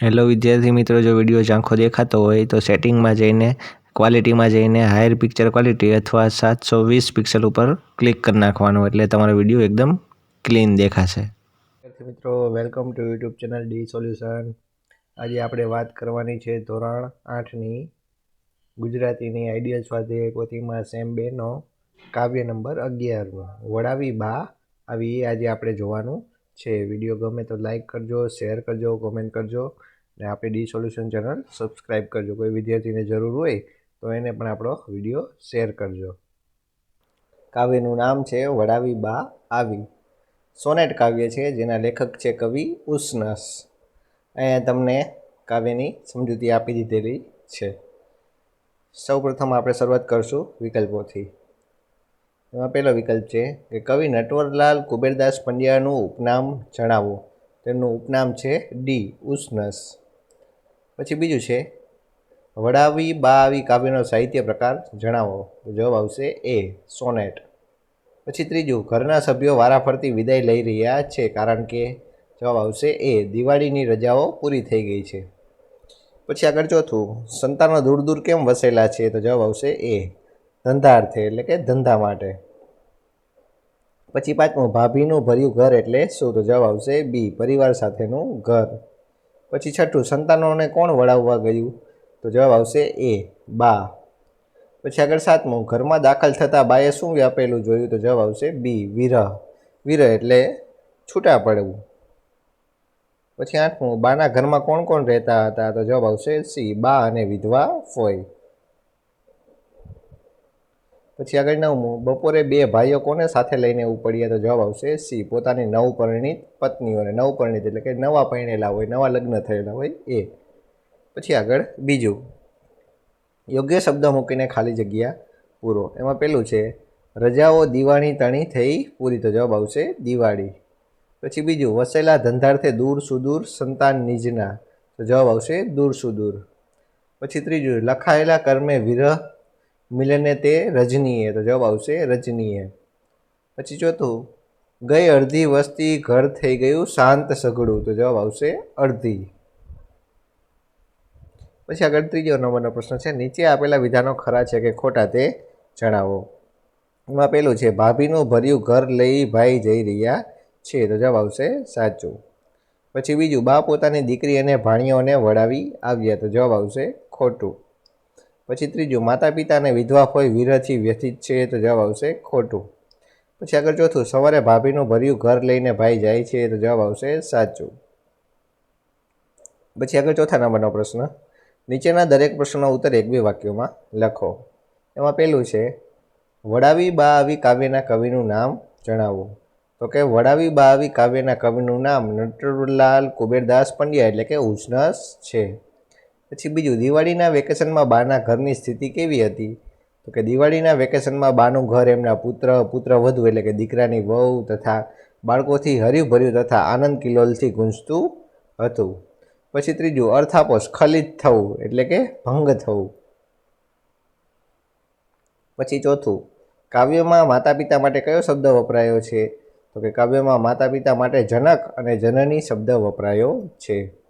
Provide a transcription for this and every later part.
Hello વિદ્યાર્થી મિત્રો, જો વીડિયો ઝાંખો દેખાતો હોય તો સેટિંગમાં જઈને ક્વોલિટીમાં જઈને હાયર પિક્ચર ક્વોલિટી અથવા સાતસો વીસ પિક્સલ ઉપર ક્લિક કરી નાખવાનું એટલે તમારો વીડિયો એકદમ ક્લીન દેખાશે. વિદ્યાર્થી મિત્રો welcome to YouTube channel D solution આજે આપણે વાત કરવાની છે ધોરણ આઠની ગુજરાતીની આઈડિયલ સ્વાધ્યાય પોથીમાં સેમ બેનો કાવ્ય નંબર અગિયારનો વડાવી બા, આવી આજે આપણે જોવાનું છે. વીડિયો ગમે તો લાઈક કરજો શેર કરજો કોમેન્ટ કરજો. ને આપણે ડી સોલ્યુશન ચેનલ સબસ્ક્રાઈબ કરજો. કોઈ વિદ્યાર્થીને જરૂર હોય તો એને પણ આપણો વીડિયો શેર કરજો. કાવ્યનું નામ છે વડાવી બા આવી. સોનેટ કાવ્ય છે જેના લેખક છે કવિ ઉષ્નસ અહીંયા તમને કાવ્યની સમજૂતી આપી દીધેલી છે. સૌપ્રથમ આપણે શરૂઆત કરશું વિકલ્પોથી. એમાં પહેલો વિકલ્પ છે કે કવિ નટવરલાલ કુબેરદાસ પંડ્યાનું ઉપનામ જણાવો. તેમનું ઉપનામ છે ડી ઉષ્ણસ. પછી બીજું છે, વડાવી બા આવી કાવ્યનો સાહિત્ય પ્રકાર જણાવો. તો જવાબ આવશે એ, સોનેટ. પછી ત્રીજું, ઘરના સભ્યો વારાફરતી વિદાય લઈ રહ્યા છે કારણ કે, જવાબ આવશે એ, દિવાળીની રજાઓ પૂરી થઈ ગઈ છે. પછી આગળ ચોથું, સંતાનો દૂર દૂર કેમ વસેલા છે? તો જવાબ આવશે એ, ધંધાર્થે, એટલે કે ધંધા માટે. પછી પાંચમું, ભાભીનું ભર્યું ઘર એટલે શું? તો જવાબ આવશે બી, પરિવાર સાથેનું ઘર. પછી છઠ્ઠું, સંતાનોને કોણ વળાવવા ગયું? તો જવાબ આવશે એ, બા. પછી આગળ સાતમું, ઘરમાં દાખલ થતાં બાએ શું વ્યાપેલું જોયું? તો જવાબ આવશે બી, વિરહ. વિરહ એટલે છૂટા પડવું. પછી આઠમું, બાના ઘરમાં કોણ કોણ રહેતા હતા? તો જવાબ આવશે સી, બા અને વિધવા ફોય. પછી આગળ નવમું બપોરે બે ભાઈઓ કોને સાથે લઈને એવું પડીએ તો જવાબ આવશે સી, પોતાની નવપરિણીત પત્નીઓને. નવપરિણીત એટલે કે નવા પરણેલા હોય, નવા લગ્ન થયેલા હોય, એ. પછી આગળ બીજું. યોગ્ય શબ્દ મૂકીને ખાલી જગ્યા પૂરો. એમાં પેલું છે, રજાઓ દિવાળી તણી થઈ પૂરી તો જવાબ આવશે દિવાળી. પછી બીજું, વસેલા ધંધાર્થે દૂર સુદૂર સંતાન નિજના. તો જવાબ આવશે દૂર સુદૂર. પછી ત્રીજું, લખાયેલા કર્મે વિરહ મિલને તે રજનીએ, તો જવાબ આવશે રજનીએ. પછી ચોથું, ગઈ અડધી વસ્તી ઘર થઈ ગયું, શાંત સઘળું તો જવાબ આવશે અડધી. પછી આગળ ત્રીજો નંબરનો પ્રશ્ન છે, નીચે આપેલા વિધાનો ખરા છે કે ખોટા તે જણાવો. એમાં પેલું છે, ભાભીનું ભર્યું ઘર લઈ ભાઈ જઈ રહ્યા છે, તો જવાબ આવશે સાચું. પછી બીજું, બા પોતાની દીકરી અને ભાણીઓને વળાવી આવ્યા, તો જવાબ આવશે ખોટું. પછી ત્રીજું માતા પિતાને વિધવા હોય વિરહથી વ્યથિત છે તો જવાબ આવશે ખોટું. પછી આગળ ચોથું, સવારે ભાભીનું ભર્યું ઘર લઈને ભાઈ જાય છે તો જવાબ આવશે સાચું. પછી આગળ ચોથા નંબરનો પ્રશ્ન, નીચેના દરેક પ્રશ્નનો ઉત્તર એક બે વાક્યોમાં લખો. એમાં પહેલું છે, વડાવી બા આવી કાવ્યના કવિનું નામ જણાવો. તો કે, વડાવી બા આવી કાવ્યના કવિનું નામ નટવરલાલ કુબેરદાસ પંડ્યા એટલે કે ઉષ્ણસ છે. પછી બીજું, દિવાળીના વેકેશનમાં બાના ઘરની સ્થિતિ કેવી હતી? તો કે દિવાળીના વેકેશનમાં બાનું ઘર એમના પુત્ર પુત્ર વધુ એટલે કે દીકરાની વહુ તથા બાળકોથી હર્યુંભર્યું તથા આનંદ કિલોલથી ગુંજતું હતું. પછી ત્રીજું અર્થાપો સ્ખલિત થવું એટલે કે ભંગ થવું. પછી ચોથું, કાવ્યમાં માતા પિતા માટે કયો શબ્દ વપરાયો છે? તો કે કાવ્યમાં માતા પિતા માટે જનક અને જનની શબ્દ વપરાયો છે.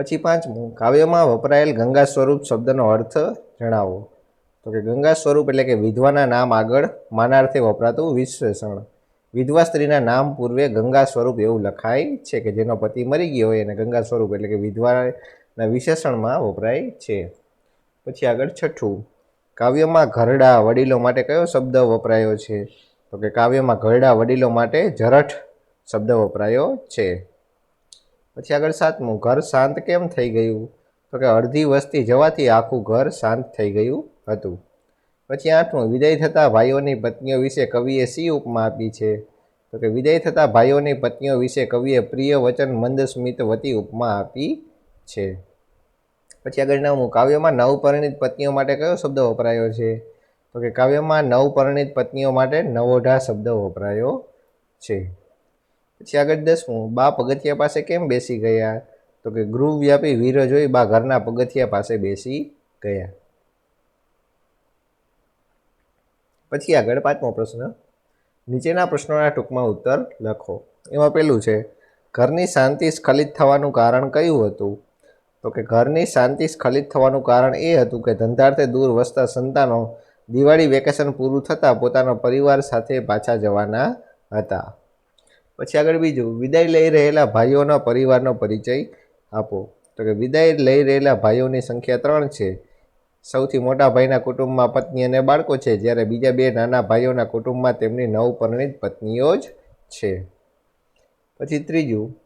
પછી પાંચમું કાવ્યમાં વપરાયેલ ગંગા સ્વરૂપ શબ્દનો અર્થ જણાવો. તો કે ગંગા સ્વરૂપ એટલે કે વિધવાના નામ આગળ માનાર્થે વપરાતું વિશ્લેષણ. વિધવા સ્ત્રીના નામ પૂર્વે ગંગા સ્વરૂપ એવું લખાય છે કે જેનો પતિ મરી ગયો હોય અને ગંગા સ્વરૂપ એટલે કે વિધવાના વિશેષણમાં વપરાય છે. પછી આગળ છઠ્ઠું. કાવ્યમાં ઘરડા વડીલો માટે કયો શબ્દ વપરાયો છે? તો કે કાવ્યમાં ઘરડા વડીલો માટે જરઠ શબ્દ વપરાયો છે. પછી આગળ સાતમું, ઘર શાંત કેમ થઈ ગયું? તો કે અડધી વસ્તી જવાથી આખું ઘર શાંત થઈ ગયું હતું. પછી આઠમું, વિદાય થતા ભાઈઓની પત્નીઓ વિશે કવિએ સી ઉપમા આપી છે? તો કે વિદાય થતા ભાઈઓની પત્નીઓ વિશે કવિએ પ્રિય વચન મંદ સ્મિત વતી ઉપમા આપી છે. પછી આગળ નવમું, કાવ્યમાં નવપરિણીત પત્નીઓ માટે કયો શબ્દ વપરાયો છે? તો કે કાવ્યમાં નવપરિણીત પત્નીઓ માટે નવોઢા શબ્દ વપરાયો છે. પછી આગળ દસમું, બા પગથિયા પાસે કેમ બેસી ગયા? તો કે ગૃહવ્યાપી વીર જોઈ બા ઘરના પગથિયા પાસે બેસી ગયા. પછી આગળ પાંચમો પ્રશ્ન. નીચેના પ્રશ્નોના ટૂંકમાં ઉત્તર લખો. એમાં પેલું છે, ઘરની શાંતિ સ્ખલિત થવાનું કારણ કયું હતું? તો કે, ઘરની શાંતિ સ્ખલિત થવાનું કારણ એ હતું કે ધંધાર્થે દૂર વસતા સંતાનો દિવાળી વેકેશન પૂરું થતાં પોતાના પરિવાર સાથે પાછા જવાના હતા. પછી આગળ બીજું, વિદાય લઈ રહેલા ભાઈઓના પરિવારનો પરિચય આપો. તો કે વિદાય લઈ રહેલા ભાઈઓની સંખ્યા ત્રણ છે. સૌથી મોટા ભાઈના કુટુંબમાં પત્ની અને બાળકો છે, જ્યારે બીજા બે નાના ભાઈઓના કુટુંબમાં તેમની નવપરિણીત પત્નીઓ જ છે. પછી ત્રીજું,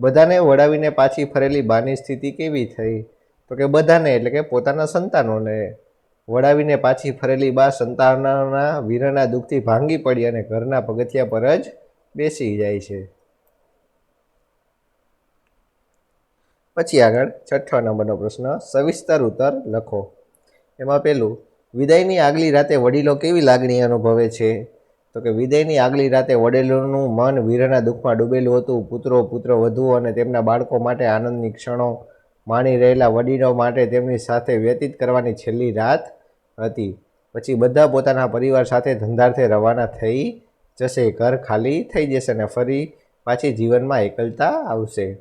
બધાને વડાવીને પાછી ફરેલી બાની સ્થિતિ કેવી થઈ? તો કે બધાને, એટલે કે પોતાના સંતાનોને વડાવીને પાછી ફરેલી બા સંતાનોના વીરના દુઃખથી ભાંગી પડી અને ઘરના પગથિયા પર જ બેસી જાય છે. પછી આગળ છઠ્ઠો નંબરનો પ્રશ્ન, સવિસ્તર ઉત્તર લખો. એમાં પહેલું વિદાયની આગલી રાતે વડીલો કેવી લાગણી અનુભવે છે? તો કે, વિદાયની આગલી રાતે વડીલોનું મન વીરના દુઃખમાં ડૂબેલું હતું. પુત્રો પુત્ર વધુ અને તેમના બાળકો માટે આનંદની ક્ષણો માણી રહેલા વડીલો માટે તેમની સાથે વ્યતીત કરવાની છેલ્લી રાત હતી. પછી બધા પોતાના પરિવાર સાથે ધંધાર્થે રવાના થઈ જશે ઘર ખાલી થઈ જશે અને ફરી પાછી જીવનમાં એકલતા આવશે.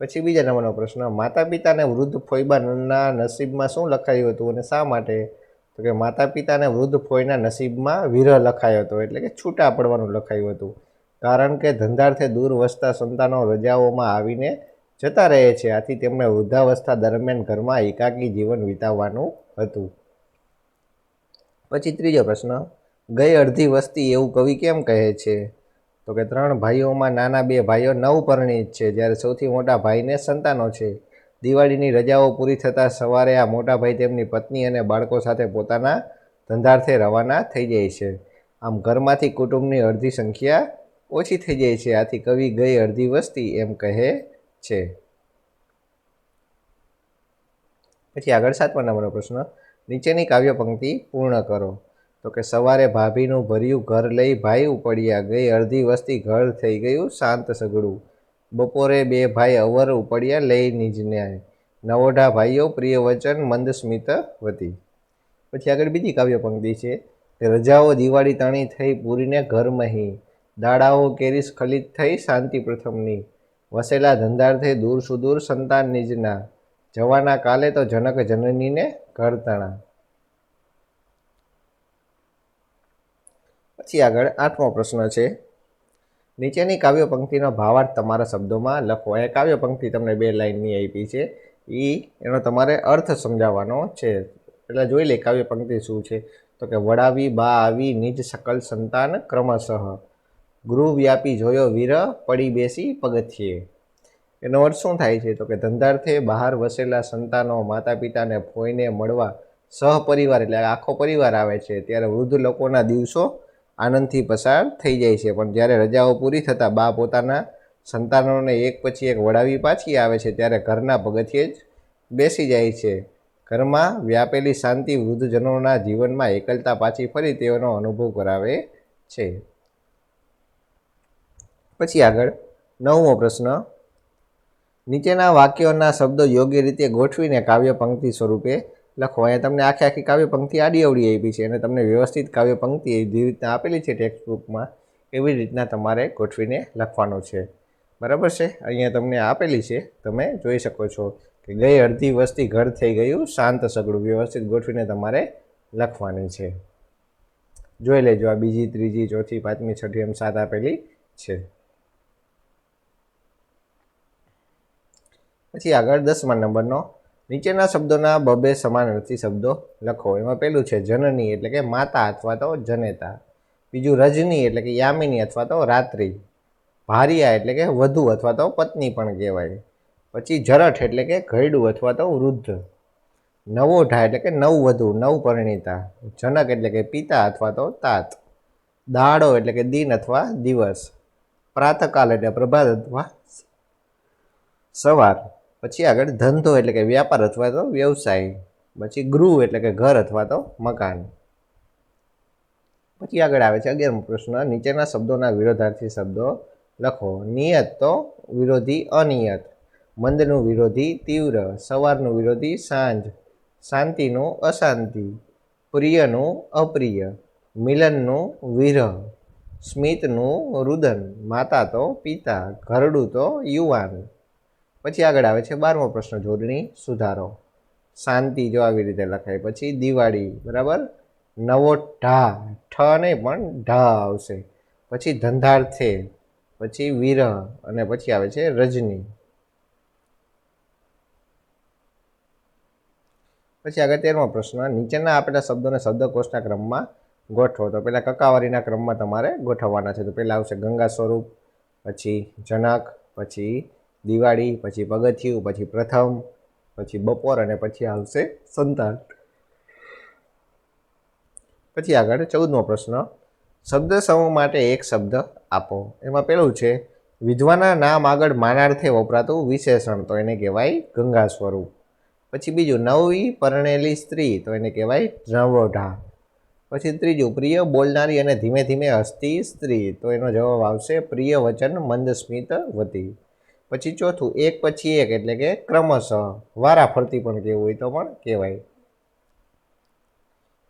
પછી બીજા નંબરનો પ્રશ્ન માતા પિતાને વૃદ્ધ ફોઈબાના નસીબમાં શું લખાયું હતું અને શા માટે? તો કે માતા પિતાને વૃદ્ધ ફોઈના નસીબમાં વિરહ લખાયો હતો, એટલે કે છૂટા પડવાનું લખાયું હતું. કારણ કે ધંધાર્થે દૂર વસતા સંતાનો રજાઓમાં આવીને જતા રહે છે, આથી તેમણે વૃદ્ધાવસ્થા દરમિયાન ઘરમાં એકાકી જીવન વિતાવવાનું હતું. પછી ત્રીજો પ્રશ્ન ગઈ અડધી વસ્તી એવું કવિ કેમ કહે છે? તો કે ત્રણ ભાઈઓમાં નાના બે ભાઈઓ નવ પરિણીત છે, જ્યારે સૌથી મોટા ભાઈને સંતાનો છે. દિવાળીની રજાઓ પૂરી થતાં સવારે આ મોટા ભાઈ તેમની પત્ની અને બાળકો સાથે પોતાના ધંધાર્થે રવાના થઈ જાય છે. આમ ઘરમાંથી કુટુંબની અડધી સંખ્યા ઓછી થઈ જાય છે, આથી કવિ ગઈ અડધી વસ્તી એમ કહે છે. પછી આગળ સાતમા નંબરનો પ્રશ્ન, નીચેની કાવ્ય પંક્તિ પૂર્ણ કરો. તો કે સવારે ભાભીનું ભર્યું ઘર લઈ ભાઈ ઉપડ્યા ગઈ, અડધી વસ્તી ઘર થઈ ગયું, શાંત સગડું. બપોરે બે ભાઈ અવર ઉપડ્યા લઈ નિજન્યાય નવોઢા ભાઈઓ પ્રિય વચન મંદ સ્મિત વતી. પછી આગળ બીજી કાવ્ય પંક્તિ છે રજાઓ દિવાળી તાણી થઈ પૂરીને ઘર મહી. દાડાઓ કેરી સ્ખલિત થઈ શાંતિ પ્રથમની. વસેલા ધંધાર્થે દૂર સુદૂર સંતાન નિજના. જવાના કાલે તો જનક જનનીને ઘર તણા. પછી આગળ આઠમો પ્રશ્ન છે. નીચેની કાવ્ય પંક્તિનો ભાવાર્થ તમારા શબ્દોમાં લખો. એ કાવ્ય પંક્તિ તમને બે લાઇનની આપી છે. એ એનો તમારે અર્થ સમજાવવાનો છે. એટલે જોઈ લે કાવ્ય પંક્તિ શું છે. તો કે વડાવી, બા આવી, નિજ સકલ સંતાન ક્રમશઃ. ગૃહ વ્યાપી જોયો વીર, પડી બેસી પગથિયે. એનો અર્થ શું થાય છે? તો કે ધંધાર્થે બહાર વસેલા સંતાનો માતા પિતાને ફોઈને મળવા સહપરિવાર, એટલે આખો પરિવાર આવે છે. ત્યારે વૃદ્ધ લોકોના દિવસો આનંદથી પસાર થઈ જાય છે. પણ જ્યારે રજાઓ પૂરી થતાં બા પોતાના સંતાનોને એક પછી એક વડાવી પાછી આવે છે, ત્યારે ઘરના પગથિયે જ બેસી જાય છે. ઘરમાં વ્યાપેલી શાંતિ વૃદ્ધજનોના જીવનમાં એકલતા પાછી ફરી તેઓનો અનુભવ કરાવે છે. પછી આગળ નવમો પ્રશ્ન. નીચેના વાક્યોના શબ્દો યોગ્ય રીતે ગોઠવીને કાવ્ય પંક્તિ સ્વરૂપે લખો, અહીંયા તમને આખી આખી કાવ્ય પંક્તિ આડી અવડી આપી છે અને તમને વ્યવસ્થિત કાવ્ય પંક્તિ જેવી રીતના આપેલી છે ટેક્સ્ટ બુકમાં એવી રીતના તમારે ગોઠવીને લખવાનું છે. બરાબર છે? અહીંયા તમને આપેલી છે, તમે જોઈ શકો છો કે ગઈ અડધી વસ્તી ઘર થઈ ગયું, શાંત સગડું, વ્યવસ્થિત ગોઠવીને તમારે લખવાની છે. જોઈ લેજો આ બીજી, ત્રીજી, ચોથી, પાંચમી, છઠ્ઠી એમ સાત આપેલી છે. પછી આગળ દસમા નંબરનો નીચેના શબ્દોના બબે સમાનાર્થી શબ્દો લખો. એમાં પહેલું છે જનની એટલે કે માતા અથવા તો જનેતા. બીજું રજની એટલે કે યામિની અથવા તો રાત્રિ. ભારિયા એટલે કે વધુ અથવા તો પત્ની પણ કહેવાય. પછી જરઠ એટલે કે ઘરડું અથવા તો વૃદ્ધ. નવોઢા એટલે કે નવ વધુ, નવ પરિણીતા. જનક એટલે કે પિતા અથવા તો તાત. દાડો એટલે કે દિન અથવા દિવસ. પ્રાતકાલ એટલે પ્રભાત અથવા સવાર. પછી આગળ ધંધો એટલે કે વ્યાપાર અથવા તો વ્યવસાય, પછી ગૃહ એટલે કે ઘર અથવા તો મકાન. પછી આગળ આવે છે અગિયારમો પ્રશ્ન, નીચેના શબ્દોના વિરોધાર્થી શબ્દો લખો. નિયત તો વિરોધી, અનિયત. મંદનું વિરોધી, તીવ્ર. સવારનું વિરોધી, સાંજ. શાંતિનું, અશાંતિ. પ્રિયનું, અપ્રિય. મિલનનું, વિરહ. સ્મિતનું, રુદન. માતા તો પિતા. ઘરડું તો યુવાન. પછી આગળ આવે છે બારમો પ્રશ્ન, જોડણી, સુધારો. શાંતિ જો આવી રીતે લખાય, પછી દિવાળી, બરાબર? નવો ઢા ઠ નહીં પણ ઢા આવશે. પછી ધંધાર્થે, પછી વિરહ, અને પછી આવે છે રજની. પછી આગળ તેરમો પ્રશ્ન, નીચેના આપેલા શબ્દોને શબ્દકોશના ક્રમમાં ગોઠવો. તો પહેલાં કકાવારીના ક્રમમાં તમારે ગોઠવવાના છે. તો પહેલાં આવશે ગંગા સ્વરૂપ, પછી જનક, પછી દિવાળી, પછી પગથિયું, પછી પ્રથમ, પછી બપોર અને પછી આવશે સંતાન. પછી આગળ ચૌદમો પ્રશ્ન. શબ્દ સમૂહ માટે એક શબ્દ આપો. એમાં પેલું છે, વિધવાના નામ આગળ માનાર્થે વપરાતું વિશેષણ તો એને કહેવાય ગંગા સ્વરૂપ. પછી બીજું નવી પરણેલી સ્ત્રી તો એને કહેવાય નવોઢા પછી ત્રીજું, પ્રિય બોલનારી અને ધીમે ધીમે હસતી સ્ત્રી તો એનો જવાબ આવશે, પ્રિય વચન મંદ સ્મિત વતી પછી ચોથું, એક પછી એક એટલે કે ક્રમશઃ. વારા ફરતી પણ કહેવું હોય તો પણ કહેવાય.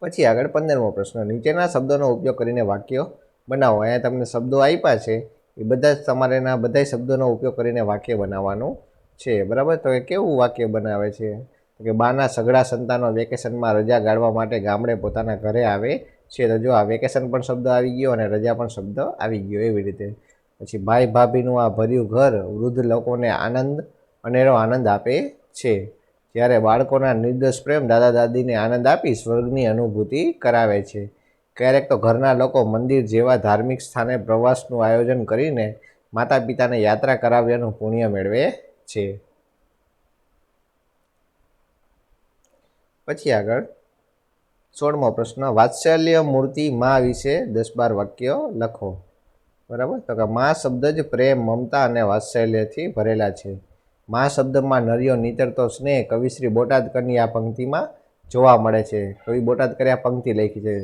પછી આગળ પંદરમો પ્રશ્ન. નીચેના શબ્દોનો ઉપયોગ કરીને વાક્યો બનાવો. અહીંયા તમને શબ્દો આપ્યા છે. એ બધા જ તમારેના બધા શબ્દોનો ઉપયોગ કરીને વાક્ય બનાવવાનું છે. બરાબર? તો એ કેવું વાક્ય બનાવે છે? કે બાના સગડા સંતાનો વેકેશનમાં રજા ગાળવા માટે ગામડે પોતાના ઘરે આવે છે. તો જો આ વેકેશન પણ શબ્દ આવી ગયો અને રજા પણ શબ્દ આવી ગયો એવી રીતે. પછી ભાઈ ભાભીનું આ ભર્યું ઘર, વૃદ્ધ લોકોને આનંદ અનેરો આનંદ આપે છે. જ્યારે બાળકોના નિર્દોષ પ્રેમ દાદા દાદીને આનંદ આપી સ્વર્ગની અનુભૂતિ કરાવે છે. ક્યારેક તો ઘરના લોકો મંદિર જેવા ધાર્મિક સ્થાને પ્રવાસનું આયોજન કરીને માતા પિતાને યાત્રા કરાવ્યાનું પુણ્ય મેળવે છે. પછી આગળ સોળમો પ્રશ્ન, વાત્સલ્ય મૂર્તિ મા વિશે દસ બાર વાક્યો લખો. બરાબર? તો કે મા શબ્દ જ પ્રેમ, મમતા અને વાત્સલ્યથી ભરેલા છે. મા શબ્દમાં નર્યો નીતરતો સ્નેહ કવિશ્રી બોટાદ કરની આ પંક્તિમાં જોવા મળે છે. કવિ બોટાદ કરી આ પંક્તિ લખી છે.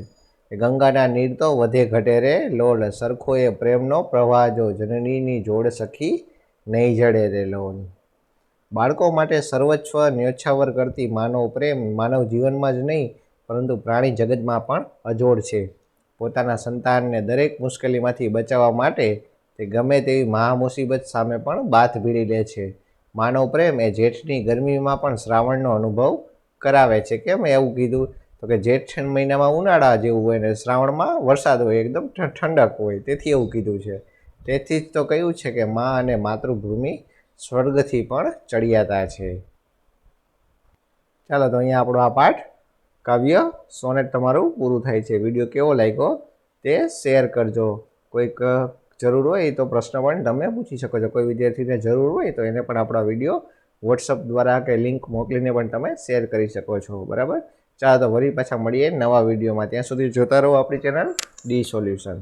ગંગાના નીર તો વધે ઘટે રે, લોલ સરખો એ પ્રેમનો પ્રવાહ જો જનનીની જોડ સખી નહીં જડે રે લોલ. બાળકો માટે સર્વસ્વ ન્યોછાવર કરતી માનવ પ્રેમ માનવ જીવનમાં જ નહીં, પરંતુ પ્રાણી જગતમાં પણ અજોડ છે. પોતાના સંતાનને દરેક મુશ્કેલીમાંથી બચાવવા માટે તે ગમે તેવી મહા મુસીબત સામે પણ બાથ ભીડી લે છે. માનવ પ્રેમ એ જેઠની ગરમીમાં પણ શ્રાવણનો અનુભવ કરાવે છે કેમ એવું કીધું? તો કે જેઠ મહિનામાં ઉનાળા જેવું હોય ને શ્રાવણમાં વરસાદ હોય, એકદમ ઠંડક હોય, તેથી એવું કીધું છે. તેથી જ તો કહ્યું છે કે મા અને માતૃભૂમિ સ્વર્ગથી પણ ચડિયાતા છે. ચાલો તો અહીંયા આપણો આ પાઠ કાવ્ય સોનેટ તમારું પૂરું થાય છે. વીડિયો કેવો લાગ્યો તે શેર કરજો. કોઈક જરૂર હોય તો પ્રશ્ન પણ તમે પૂછી શકો છો. કોઈ વિદ્યાર્થીને જરૂર હોય તો એને પણ આપણા વીડિયો વોટ્સઅપ દ્વારા કે લિંક મોકલીને પણ તમે શેર કરી શકો છો. બરાબર? ચાલો તો વળી પાછા મળીએ નવા વિડીયોમાં. ત્યાં સુધી જોતા રહો આપણી ચેનલ ડી સોલ્યુશન.